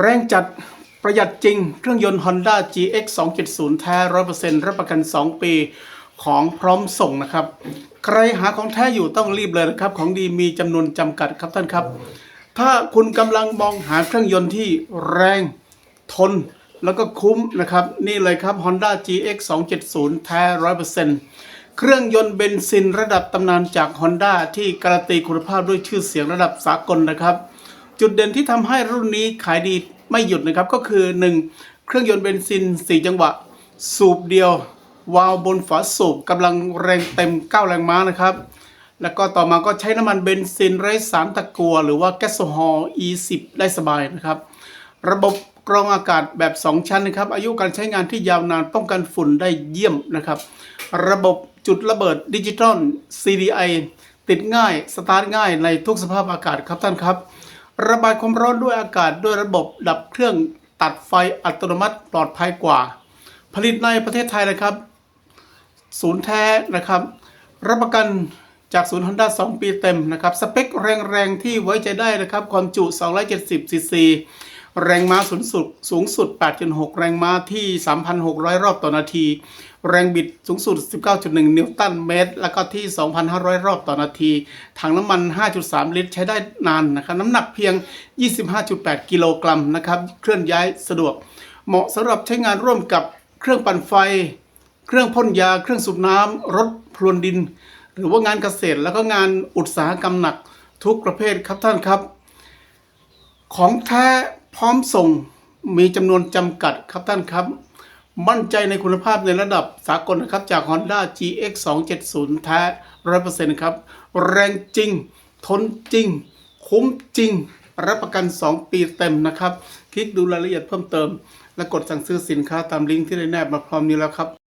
แรงจัดประหยัดจริง เครื่องยนต์ Honda GX 270 แท้ 100%รับประกัน 2 ปี ของพร้อมส่งนะครับ ใครหาของแท้อยู่ต้องรีบเลยนะครับ ของดีมีจำนวนจำกัดครับท่านครับ ถ้าคุณกำลังมองหาเครื่องยนต์ที่แรงทนแล้วก็คุ้มนะครับ นี่เลยครับ Honda GX 270 แท้ 100%เครื่องยนต์เบนซินระดับตำนานจาก Honda ที่การันตีคุณภาพด้วยชื่อเสียงระดับสากลนะครับ จุดเด่นที่ทำให้รุ่นนี้ขายดีไม่หยุดนะครับก็คือ 1. เครื่องยนต์เบนซิน 4 จังหวะ สูบเดียว วาล์วบนฝาสูบกำลังแรงเต็ม 9 แรงม้านะครับ แล้วก็ต่อมาก็ใช้น้ำมันเบนซินไร้สารตะกัว หรือว่าแก๊สโซฮอล์ E10 ได้สบายนะครับ ระบบกรองอากาศแบบ 2 ชั้นนะครับ อายุการใช้งานที่ยาวนานป้องกันฝุ่นได้เยี่ยมนะครับ ระบบจุดระเบิดดิจิตอล CDI ติดง่าย สตาร์ทง่ายในทุกสภาพอากาศครับท่านครับ ระบายความร้อนด้วยอากาศด้วยระบบดับเครื่องตัดไฟอัตโนมัติปลอดภัยกว่า ผลิตในประเทศไทยนะครับ ศูนย์แท้นะครับ รับประกันจากศูนย์ฮอนด้า2ปีเต็มนะครับ สเปคแรงๆ ที่ไว้ใจได้นะครับ ความจุ 270 ซีซี แรงม้าสูงสุดสูงสุด 8.6 แรงม้าที่ 3,600 รอบต่อนาที แรงบิดสูงสุด 19.1 นิวตันเมตร แล้วก็ที่ 2,500 รอบต่อนาที ถังน้ำมัน 5.3 ลิตรใช้ได้นานนะครับ น้ำหนักเพียง 25.8 กิโลกรัมนะครับ เคลื่อนย้ายสะดวก เหมาะสำหรับใช้งานร่วมกับเครื่องปั่นไฟ เครื่องพ่นยา เครื่องสูบน้ำ รถพรวนดิน หรือว่างานเกษตร แล้วก็งานอุตสาหกรรมหนักทุกประเภทครับท่านครับ ของแท้ พร้อมส่งมีจำนวนจำกัดครับท่านครับ มั่นใจในคุณภาพในระดับสากลนะครับ จาก Honda GX 270แท้100%ครับ แรงจริง ทนจริง คุ้มจริง รับประกัน 2 ปีเต็มนะครับ คลิกดูรายละเอียดเพิ่มเติม และกดสั่งซื้อสินค้าตามลิงก์ที่ได้แนบมาพร้อมนี้แล้วครับ